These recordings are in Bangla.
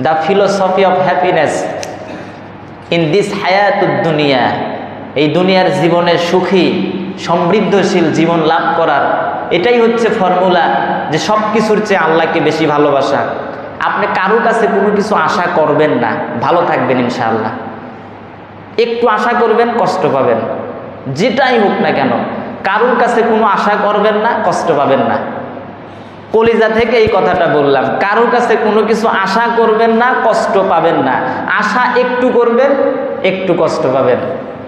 The philosophy of happiness in this হায়াতুদ দুনিয়া এই দুনিয়ার জীবনে সুখী, সমৃদ্ধশীল জীবন লাভ করার, এটাই হচ্ছে ফর্মুলা যে সব কিছুর চেয়ে আল্লাহকে বেশি ভালোবাসা। আপনি কারও কাছে কোনো কিছু আশা করবেন না, ভালো থাকবেন ইনশাআল্লাহ। একটু আশা করবেন, কষ্ট পাবেন। যেটাই হোক না কেন, কারোর কাছে কোনো আশা করবেন না, কষ্ট পাবেন না। কলিজা থেকে এই কথাটা বললাম। কারোর কাছে কোনো কিছু আশা করবেন না, কষ্ট পাবেন না। আশা একটু করবেন, একটু কষ্ট পাবেন।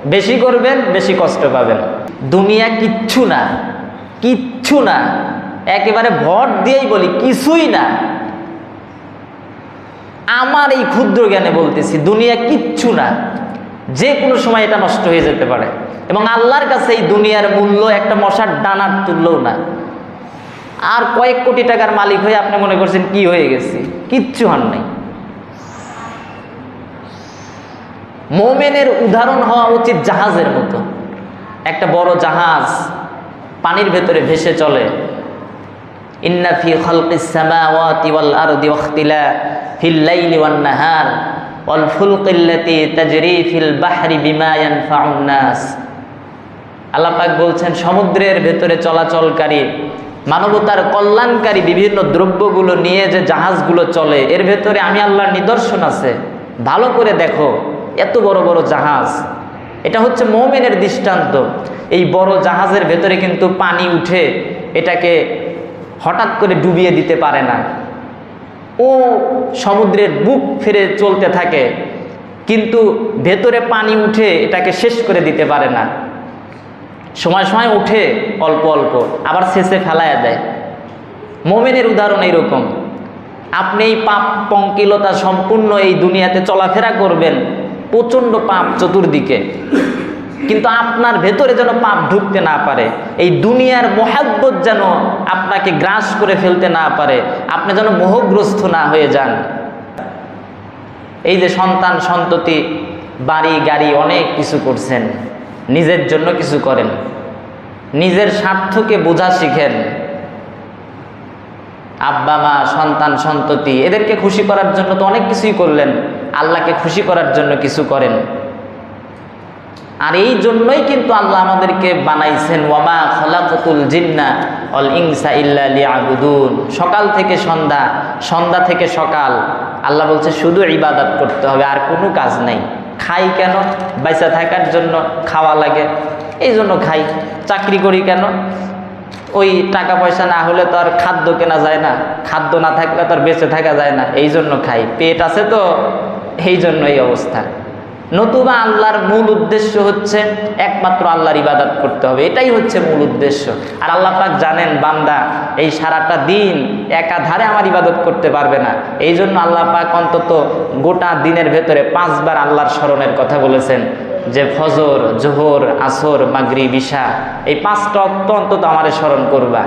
বেশি করবেন, বেশি কষ্ট পাবেন। দুনিয়া কিচ্ছু না কিচ্ছু না। একেবারে ভর দিয়েই বলি, কিছুই না। আমার এই ক্ষুদ্র জ্ঞানে বলতেছি, দুনিয়া কিচ্ছু না। যে কোনো সময় এটা নষ্ট হয়ে যেতে পারে। এবং আল্লাহর কাছে এই দুনিয়ার মূল্য একটা মশার ডানার তুললেও না। আর কয়েক কোটি টাকার মালিক হয়ে আপনি মনে করছেন কি হয়ে গেছে? কিচ্ছু হন নাই। মোমেনের উদাহরণ হওয়া উচিত জাহাজের মতো। একটা বড় জাহাজ পানির ভেতরে ভেসে চলে। ওয়াখতিলা ফিল নাহার ফিল বিমা বলছেন, সমুদ্রের ভেতরে চলাচলকারী মানবতার কল্যাণকারী বিভিন্ন দ্রব্যগুলো নিয়ে যে জাহাজগুলো চলে, এর ভেতরে আমি আল্লাহর নিদর্শন আছে। ভালো করে দেখো, এত বড় বড় জাহাজ। এটা হচ্ছে মৌমেনের দৃষ্টান্ত। এই বড় জাহাজের ভেতরে কিন্তু পানি উঠে এটাকে হঠাৎ করে ডুবিয়ে দিতে পারে না। ও সমুদ্রের বুক ফিরে চলতে থাকে, কিন্তু ভেতরে পানি উঠে এটাকে শেষ করে দিতে পারে না। সময় সময় উঠে অল্প অল্প, আবার শেষে ফেলায়া দেয়। মোমেনের উদাহরণ এইরকম, আপনি এই পাপ পঙ্কিলতা সম্পূর্ণ এই দুনিয়াতে চলাফেরা করবেন প্রচণ্ড পাপ চতুর্দিকে। কিন্তু আপনার ভেতরে যেন পাপ ঢুকতে না পারে, এই দুনিয়ার মহাব্বত যেন আপনাকে গ্রাস করে ফেলতে না পারে, আপনি যেন মোহগ্রস্ত না হয়ে যান। এই যে সন্তান সন্ততি, বাড়ি গাড়ি অনেক কিছু করছেন। নিজের জন্য কিছু করেন। নিজের স্বার্থকে বোঝা শিখেন। আব্বা, মা, সন্তান, সন্ততি, এদেরকে খুশি করার জন্য তো অনেক কিছুই করলেন। আল্লাহকে খুশি করার জন্য কিছু করেন। আর এই জন্যই কিন্তু আল্লাহ আমাদেরকে বানাইছেন, ওয়ামা খলাকুল জিন্না অল ইংসা ইল্লা লিয়াবুদুন। সকাল থেকে সন্ধ্যা সন্ধ্যা থেকে সকাল। আল্লাহ বলছে, শুধু ইবাদত করতে হবে, আর কোনো কাজ নাই। খাই কেন? বেঁচে থাকার জন্য খাওয়া লাগে। এই জন্য খাই। চাকরি করি কেন? ওই টাকা পয়সা না হলে তো আর খাদ্য কেনা যায় না। খাদ্য না থাকলে তো আর বেঁচে থাকা যায় না। এই জন্য খাই। পেট আছে তো? এই জন্য এই অবস্থা। নতুবা আল্লাহর মূল উদ্দেশ্য হচ্ছে একমাত্র আল্লাহর ইবাদত করতে হবে। এটাই হচ্ছে মূল উদ্দেশ্য। আর আল্লাহ পাক জানেন, বান্দা, এই সারাটা দিন একাধারে আমার ইবাদত করতে পারবে না। এই জন্য আল্লাহ পাক অন্তত গোটা দিনের ভেতরে পাঁচবার আল্লাহর স্মরণের কথা বলেছেন যে ফজর, জোহর, আসর মাগরি বিশা এই পাঁচটা অক্ত অন্তত আমারে স্মরণ করবা।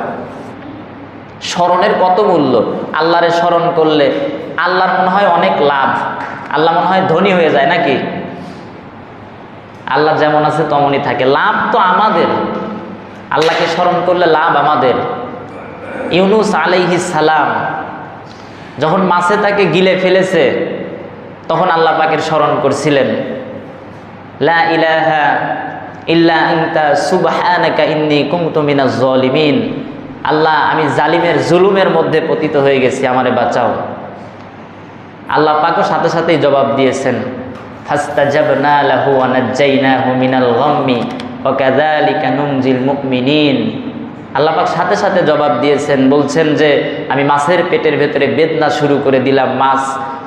স্মরণের কত মূল্য? আল্লাহরে স্মরণ করলে আল্লাহর মনে হয় অনেক লাভ। আল্লাহ মনে হয় ধনী হয়ে যায় নাকি? আল্লাহ যেমন আছে তেমনই থাকে। লাভ তো আমাদের। আল্লাহকে স্মরণ করলে লাভ আমাদের। ইউনুস আলাইহিস সালাম যখন মাছে তাকে গিলে ফেলেছে, তখন আল্লাহ পাকের স্মরণ করছিলেন, লা ইলাহা ইল্লা আনতা, সুবহানাকা ইন্নী কুনতু মিনাজ জালিমিন। আল্লাহ, আমি জালিমের জুলুমের মধ্যে পতিত হয়ে গেছি, আমারে বাঁচাও। আল্লাহ পাকও সাথে সাথেই জবাব দিয়েছেন ফাস্তাজাবনা লাহু সাথে সাথে জবাব দিয়েছেন, বলছেন যে, আমি মাছের পেটের ভেতরে বেদনা শুরু করে দিলাম, মাছ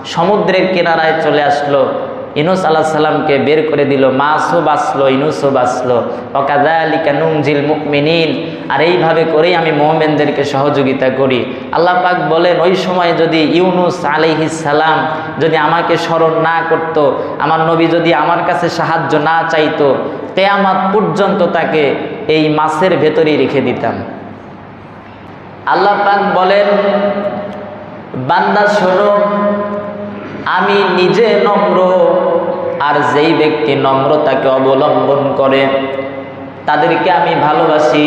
সমুদ্রের কিনারায় চলে আসলো। ইনুস আল্লাহ সাল্লামকে বের করে দিল মাছও বাঁচলো ইনুসও বাঁচলো অকাদালিকা নুংজিল মুকমিনিন। আর এইভাবে করেই আমি মোহামেনদেরকে সহযোগিতা করি। আল্লাহ পাক বলেন, ওই সময় যদি ইউনুস আলাইহিস সালাম যদি আমাকে স্মরণ না করত, আমার নবী যদি আমার কাছে সাহায্য না চাইতো তেয়ামাত পর্যন্ত তাকে এই মাছের ভেতরেই রেখে দিতাম। আল্লাহ পাক বলেন, বান্দা শোনো আমি নিজে নম্র, আর যেই ব্যক্তি নম্রতাকে অবলম্বন করে, তাদেরকে আমি ভালোবাসি।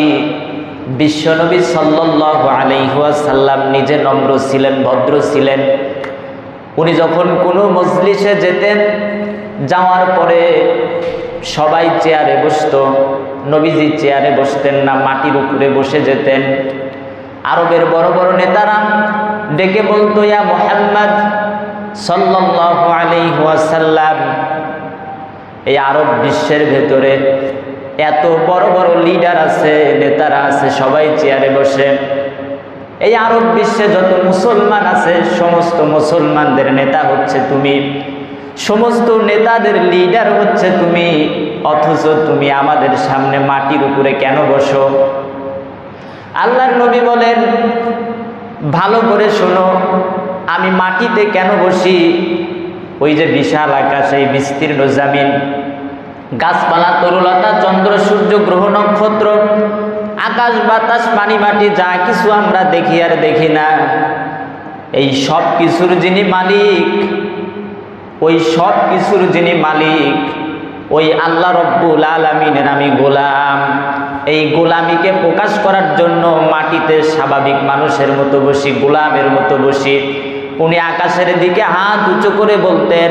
বিশ্বনবী সাল্লাহ আলাইহাসাল্লাম নিজে নম্র ছিলেন, ভদ্র ছিলেন। উনি যখন কোনো মজলিসে যেতেন, যাওয়ার পরে সবাই চেয়ারে বসতো, নবীজি চেয়ারে বসতেন না, মাটির উপরে বসে যেতেন। আরবের বড় বড় নেতারা ডেকে বলতো, ইয়া মোহাম্মদ ওয়াসাল্লাম এই আরব বিশ্বের ভেতরে এত বড় বড় লিডার আছে, নেতারা আছে, সবাই চেয়ারে বসে। এই আরব বিশ্বে যত মুসলমান আছে, সমস্ত মুসলমানদের নেতা হচ্ছে তুমি। সমস্ত নেতাদের লিডার হচ্ছে তুমি, অথচ তুমি আমাদের সামনে মাটির উপরে কেন বসো? আল্লাহর নবী বলেন, ভালো করে শোনো আমি মাটিতে কেন বসি? ওই যে বিশাল আকাশ, এই বিস্তীর্ণ জামিন। গাছপালা, তরুলতা, চন্দ্র, সূর্য, গ্রহ, নক্ষত্র, আকাশ, বাতাস, পানি, মাটি, যা কিছু আমরা দেখি আর দেখি না। এই সব কিছুর যিনি মালিক, ওই সব কিছুর যিনি মালিক, ওই আল্লাহ রব্বুল আলমিনের আমি গোলাম। এই গোলামিকে প্রকাশ করার জন্য মাটিতে স্বাভাবিক মানুষের মতো বসি, গোলামের মতো বসি। উনি আকাশের দিকে হাত উঁচু করে বলতেন,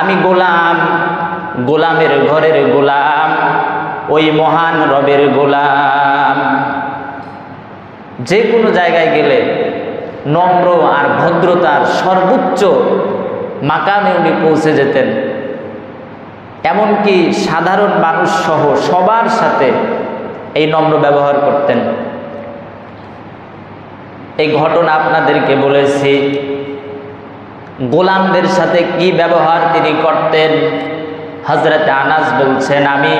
আমি গোলাম, গোলামের ঘরের গোলাম, ওই মহান রবের গোলাম। যে কোনো জায়গায় গেলে নম্র আর ভদ্রতার সর্বোচ্চ মাকামে উনি পৌঁছে যেতেন। এমনকি সাধারণ মানুষ সহ সবার সাথে এই নম্র ব্যবহার করতেন। এই ঘটনা আপনাদেরকে বলেছি গোলামদের সাথে কি ব্যবহার তিনি করতেন? হজরত আনাস বলছেন, আমি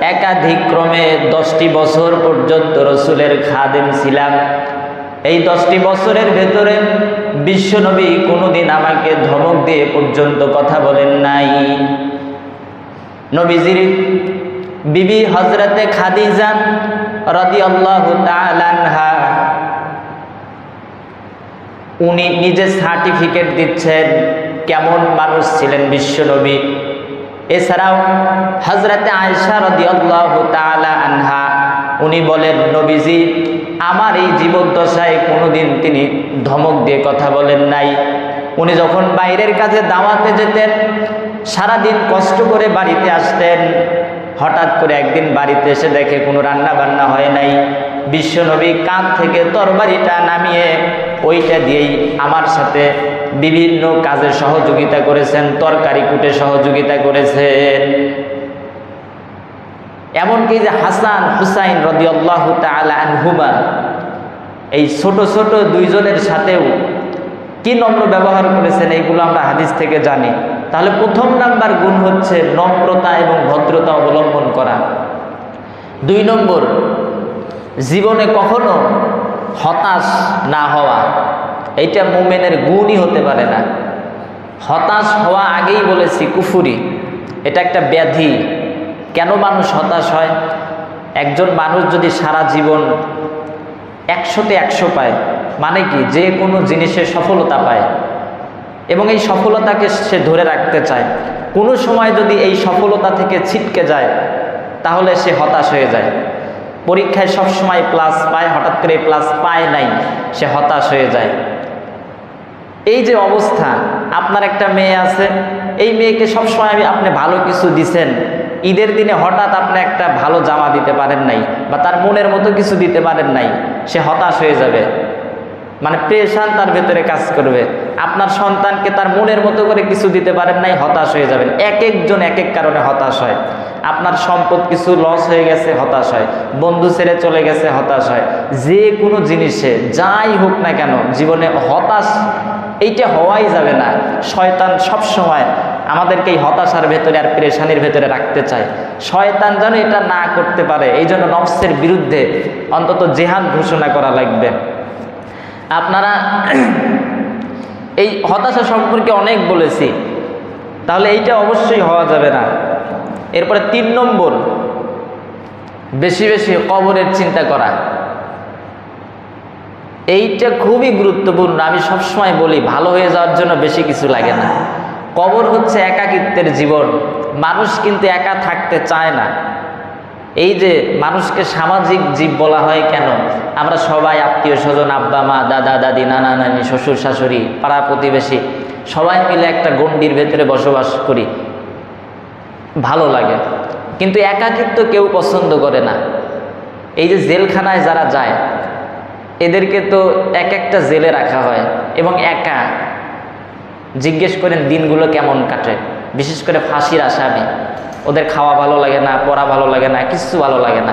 একাধিক ক্রমে দশটি বছর পর্যন্ত রসুলের খাদেম ছিলাম। এই দশটি বছরের ভেতরে বিশ্বনবী কোনোদিন আমাকে ধমক দিয়ে পর্যন্ত কথা বলেন নাই। নবীজির বিবি হজরতে খাদিজান রদি আল্লাহ তালানহা উনি নিজে সার্টিফিকেট দিচ্ছেন, কেমন মানুষ ছিলেন বিশ্বনবী। এছাড়াও হজরতে আয়সা রদি আল্লাহ তালা আনহা, উনি বলেন, নবীজি, আমার এই জীবদ্দশায় কোনোদিন তিনি ধমক দিয়ে কথা বলেন নাই। উনি যখন বাইরের কাছে দাওয়াতে যেতেন, সারাদিন কষ্ট করে বাড়িতে আসতেন। হঠাৎ করে একদিন বাড়িতে এসে দেখে কোনো রান্না বান্না হয় নাই। বিশ্বনবী কাঁধ থেকে তরবারিটা নামিয়ে ওইটা দিয়েই আমার সাথে বিভিন্ন কাজে সহযোগিতা করেছেন, তরকারি কুটে সহযোগিতা করেছেন। এমনকি যে হাসান হুসাইন রদিয়াল্লাহ আনহুমা, এই ছোট ছোট দুইজনের সাথেও কি নম্র ব্যবহার করেছেন এইগুলো আমরা হাদিস থেকে জানি। তাহলে প্রথম নাম্বার গুণ হচ্ছে নম্রতা এবং ভদ্রতা অবলম্বন করা। দুই নম্বর জীবনে কখনো হতাশ না হওয়া। এইটা মোমেনের গুণই হতে পারে না। হতাশ হওয়া আগেই বলেছি, কুফুরি। এটা একটা ব্যাধি। কেন মানুষ হতাশ হয়? একজন মানুষ যদি সারা জীবন একশোতে একশো পায় মানে কি? যে কোনো জিনিসে সফলতা পায়। এবং এই সফলতাকে সে ধরে রাখতে চায়। কোনো সময় যদি এই সফলতা থেকে ছিটকে যায়, তাহলে সে হতাশ হয়ে যায়। পরীক্ষায় সবসময় প্লাস পায়, হঠাৎ করে প্লাস পায় নাই, সে হতাশ হয়ে যায়। এই যে অবস্থা, আপনার একটা মেয়ে আছে, এই মেয়েকে সবসময় আপনি ভালো কিছু দিছেন। ঈদের দিনে হঠাৎ আপনি একটা ভালো জামা দিতে পারেন নাই, বা তার মনের মতো কিছু দিতে পারেন নাই, সে হতাশ হয়ে যাবে। মানে প্রেশান তার ভেতরে কাজ করবে। আপনার সন্তানকে তার মনের মতো করে কিছু দিতে পারেন নাই, হতাশ হয়ে যাবেন। এক একজন এক এক কারণে হতাশ হয়। আপনার সম্পদ কিছু লস হয়ে গেছে, হতাশ হয়। বন্ধু ছেড়ে চলে গেছে, হতাশ হয়। যে কোনো জিনিসে, যাই হোক না কেন, জীবনে হতাশ, এইটা হওয়াই যাবে না। শয়তান সব সময় আমাদেরকে এই হতাশার ভেতরে আর প্রেশানির ভেতরে রাখতে চায়। শয়তান যেন এটা না করতে পারে, এই জন্য নফসের বিরুদ্ধে অন্তত জেহাদ ঘোষণা করা লাগবে। আপনারা এই হতাশা সম্পর্কে অনেক বলেছি, তাহলে এইটা অবশ্যই হওয়া যাবে না। এরপরে তিন নম্বর, বেশি বেশি কবরের চিন্তা করা। এইটা খুবই গুরুত্বপূর্ণ। আমি সবসময় বলি, ভালো হয়ে যাওয়ার জন্য বেশি কিছু লাগে না। কবর হচ্ছে একাকিত্বের জীবন। মানুষ কিন্তু একা থাকতে চায় না। এই যে মানুষকে সামাজিক জীব বলা হয় কেন? আমরা সবাই আত্মীয় স্বজন, আব্বা, মা, দাদা, দাদি, নানা, নানি, শ্বশুর, শাশুড়ি, পাড়া প্রতিবেশী, সবাই মিলে একটা গণ্ডির ভেতরে বসবাস করি। ভালো লাগে। কিন্তু একাকিত্ব কেউ পছন্দ করে না। এই যে জেলখানায় যারা যায়, এদেরকে তো এক একটা জেলে রাখা হয় এবং একা। জিজ্ঞেস করেন, দিনগুলো কেমন কাটে? বিশেষ করে ফাঁসির আসামি। ওদের খাওয়া ভালো লাগে না, পড়া ভালো লাগে না, কিচ্ছু ভালো লাগে না।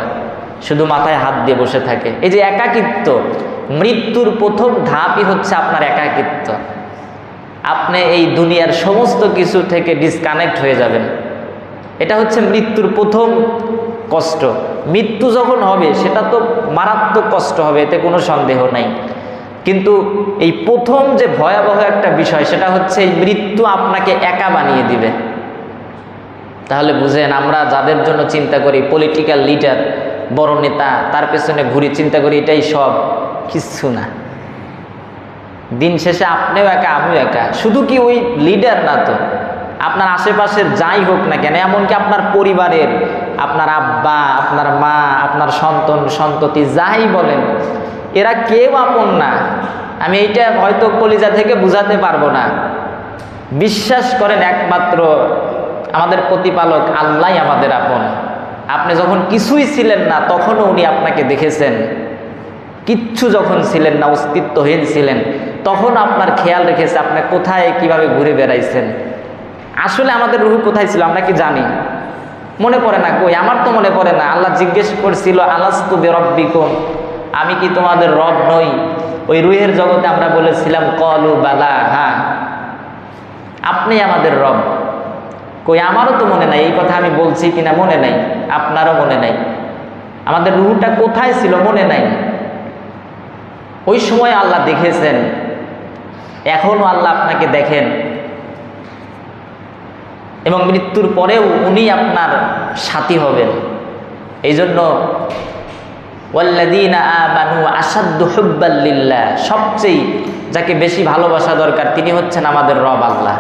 শুধু মাথায় হাত দিয়ে বসে থাকে। এই যে একাকিত্ব, মৃত্যুর প্রথম ধাপই হচ্ছে আপনার একাকিত্ব। আপনি এই দুনিয়ার সমস্ত কিছু থেকে ডিসকানেক্ট হয়ে যাবেন। এটা হচ্ছে মৃত্যুর প্রথম কষ্ট। মৃত্যু যখন হবে, সেটা তো মারাত্মক কষ্ট হবে, এতে কোনো সন্দেহ নাই। কিন্তু এই প্রথম যে ভয়াবহ একটা বিষয়, সেটা হচ্ছে এই মৃত্যু আপনাকে একা বানিয়ে দিবে। তাহলে বুঝেন, আমরা যাদের জন্য চিন্তা করি পলিটিক্যাল লিডার বড় নেতা, তার পেছনে ঘুরি, চিন্তা করি এটাই সব। কিচ্ছু না। দিন শেষে আপনিও একা, আমিও একা। শুধু কি ওই লিডার না তো? আপনার আশেপাশের যাই হোক না কেন, এমনকি আপনার পরিবারের, আপনার আব্বা, আপনার মা, আপনার সন্তান, সন্ততি, যাই বলেন, এরা কেউ আপন না। আমি এইটা হয়তো কলিজা থেকে বুঝাতে পারব না। বিশ্বাস করেন একমাত্র আমাদের প্রতিপালক আল্লাহ আমাদের আপন। আপনি যখন কিছুই ছিলেন না, তখনও উনি আপনাকে দেখেছেন। কিচ্ছু যখন ছিলেন না, অস্তিত্বহীন ছিলেন, তখন আপনার খেয়াল রেখেছে আপনি কোথায়, কীভাবে ঘুরে বেড়াইছেন। আসলে আমাদের রুহু কোথায় ছিল আমরা কি জানি? মনে পড়ে না কই? আমার তো মনে পড়ে না। আল্লাহ জিজ্ঞেস করছিল, আলাস্তু বেরব্বিকুম? আমি কি তোমাদের রব নই? ওই রুহের জগতে আমরা বলেছিলাম, কলু বালা হ্যাঁ। আপনি আমাদের রব। কই, আমারও তো মনে নাই। এই কথা আমি বলছি কিনা মনে নাই। আপনারও মনে নাই। আমাদের রুহুটা কোথায় ছিল মনে নাই। ওই সময় আল্লাহ দেখেছেন। এখনও আল্লাহ আপনাকে দেখেন। এবং মৃত্যুর পরেও উনি আপনার সাথী হবেন। এই জন্য সবচেয়ে যাকে বেশি ভালোবাসা দরকার তিনি হচ্ছেন আমাদের রব আল্লাহ।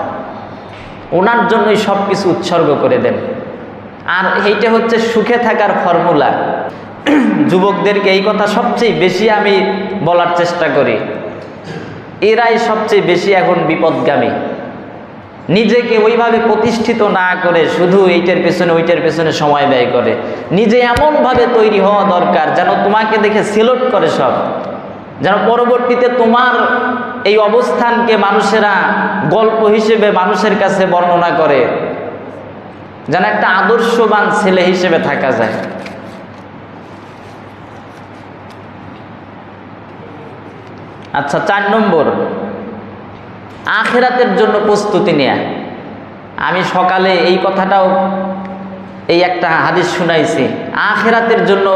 ওনার জন্যই সব কিছু উৎসর্গ করে দেন। আর এইটা হচ্ছে সুখে থাকার ফর্মুলা। যুবকদেরকে এই কথা সবচেয়ে বেশি আমি বলার চেষ্টা করি। এরাই সবচেয়ে বেশি এখন বিপদগামী। নিজেকে ওইভাবে প্রতিষ্ঠিত না করে শুধু এইটার পেছনে, ওইটার পেছনে সময় ব্যয় করে। নিজে এমনভাবে তৈরি হওয়া দরকার যেন তোমাকে দেখে সিলেক্ট করে সব। যেন পরবর্তীতে তোমার এই অবস্থানকে মানুষেরা গল্প হিসেবে মানুষের কাছে বর্ণনা করে। যেন একটা আদর্শবান ছেলে হিসেবে থাকা যায়। আচ্ছা চার নম্বর। আখেরাতের জন্য প্রস্তুতি নেয়া। আমি সকালে এই কথাটাও এই একটা হাদিস শুনাইছি। আখেরাতের জন্য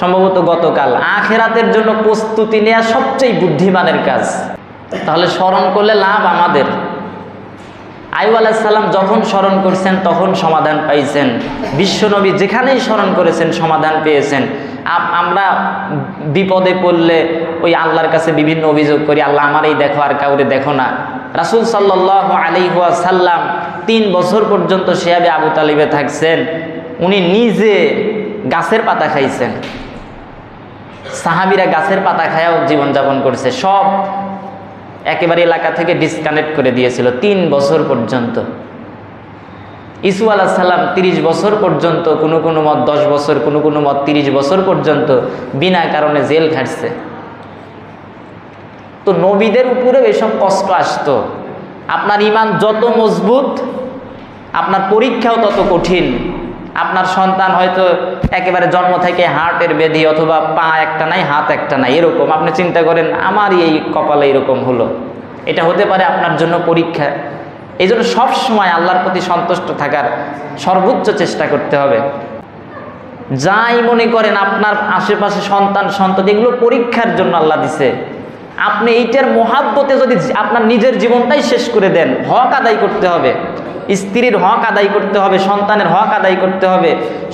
সম্ভবত গতকাল। আখেরাতের জন্য প্রস্তুতি নেয়া সবচেয়ে বুদ্ধিমানের কাজ। তাহলে স্মরণ করলে লাভ আমাদের। আয়ু আলাহিসাল্লাম যখন স্মরণ করছেন, তখন সমাধান পাইছেন। বিশ্বনবী যেখানেই স্মরণ করেছেন, সমাধান পেয়েছেন। আমরা বিপদে পড়লে ওই আল্লাহর কাছে বিভিন্ন অভিযোগ করি, আল্লাহ আমার এই দেখো আর কাউরে দেখো না। রাসুল সাল্লাহ আলিহুয়া সাল্লাম তিন বছর পর্যন্ত শেয়াবে আবু তালিবে থাকছেন। উনি নিজে গাছের পাতা খাইছেন। সাহাবিরা গাছের পাতা খায়াও জীবনযাপন করছে। সব একেবারে এলাকা থেকে ডিসকানেক্ট করে দিয়েছিল তিন বছর পর্যন্ত। ইসু আলাহ সাল্লাম তিরিশ বছর পর্যন্ত, কোনো কোনো মত দশ বছর, কোনো কোনো মত তিরিশ বছর পর্যন্ত বিনা কারণে জেল খাটছে। তো নবীদের উপরেও এসব কষ্ট আসতো। আপনার ইমান যত মজবুত, আপনার পরীক্ষাও তত কঠিন। আপনার সন্তান হয়তো একেবারে জন্ম থেকে হার্টের বেদি অথবা পা একটা নাই, হাত একটা নাই, এরকম। আপনি চিন্তা করেন আমারই এই কপালে এরকম হলো। এটা হতে পারে আপনার জন্য পরীক্ষা। এই জন্য সবসময় আল্লাহর প্রতি সন্তুষ্ট থাকার সর্বোচ্চ চেষ্টা করতে হবে। যাই মনে করেন আপনার আশেপাশে সন্তান, সন্ততি, এগুলো পরীক্ষার জন্য আল্লাহ দিছে। আপনি এইটার মহাব্বতে যদি আপনার নিজের জীবনটাই শেষ করে দেন, হক আদায় করতে হবে। স্ত্রীর হক আদায় করতে হবে, সন্তানের হক আদায় করতে হবে,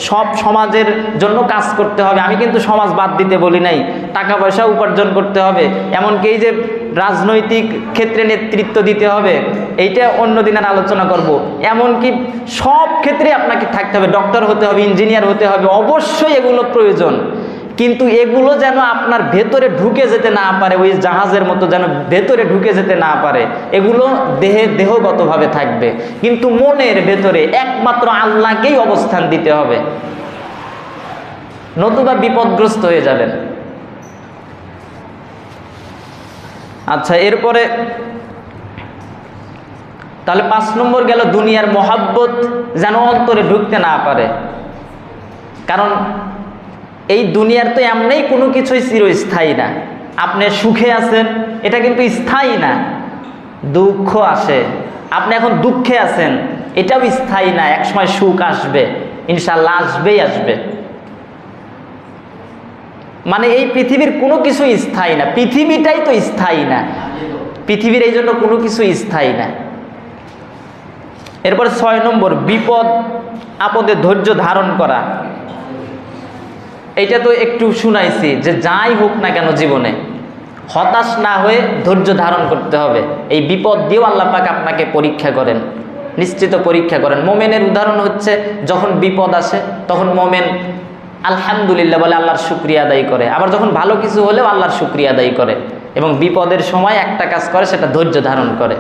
সব সমাজের জন্য কাজ করতে হবে। আমি কিন্তু সমাজ বাদ দিতে বলি নাই, টাকা পয়সা উপার্জন করতে হবে, এমনকি এই যে রাজনৈতিক ক্ষেত্রে নেতৃত্ব দিতে হবে, এইটা অন্য দিনের আলোচনা করব। এমনকি সব ক্ষেত্রে আপনাকে থাকতে হবে ডক্টর হতে হবে ইঞ্জিনিয়ার হতে হবে, অবশ্যই এগুলো প্রয়োজন। কিন্তু এগুলো যেন আপনার ভেতরে ঢুকে যেতে না পারে, ওই জাহাজের মতো যেন ভেতরে ঢুকে যেতে না পারে, এগুলো দেহে দেহগতভাবে থাকবে। কিন্তু মনের ভেতরে একমাত্র আল্লাহকেই অবস্থান দিতে হবে। নতুবা বিপদগ্রস্ত হয়ে যাবেন। আচ্ছা এরপরে তাহলে পাঁচ নম্বর গেল, দুনিয়ার মহাব্বত যেন অন্তরে ঢুকতে না পারে। কারণ এই দুনিয়ার তো এমনি কোনো কিছুই চিরস্থায়ী না। আপনি সুখে আছেন, এটা কিন্তু স্থায়ী না। দুঃখ আসে। আপনি এখন দুঃখে আছেন, এটাও স্থায়ী না। একসময় সুখ আসবে ইনশাল্লাহ আসবেই আসবে। মানে এই পৃথিবীর কোনো কিছুই স্থায়ী না। পৃথিবীটাই তো স্থায়ী না। পৃথিবীর এই জন্য কোনো কিছু স্থায়ী না। এরপর ছয় নম্বর, বিপদ আপদে ধৈর্য ধারণ করা। এইটা তো একটু শুনাইছি যে যাই হোক না কেন জীবনে, হতাশ না হয়ে ধৈর্য ধারণ করতে হবে। এই বিপদ দিয়েও আল্লাহ পাক আপনাকে পরীক্ষা করেন, নিশ্চিত পরীক্ষা করেন। মোমেনের উদাহরণ হচ্ছে, যখন বিপদ আসে, তখন মোমেন আলহামদুলিল্লাহ বলে আল্লাহর শুক্রিয়া আদায় করে। আবার যখন ভালো কিছু হলেও আল্লাহর শুক্রিয়া আদায় করে। এবং বিপদের সময় একটা কাজ করে, সেটা ধৈর্য ধারণ করে।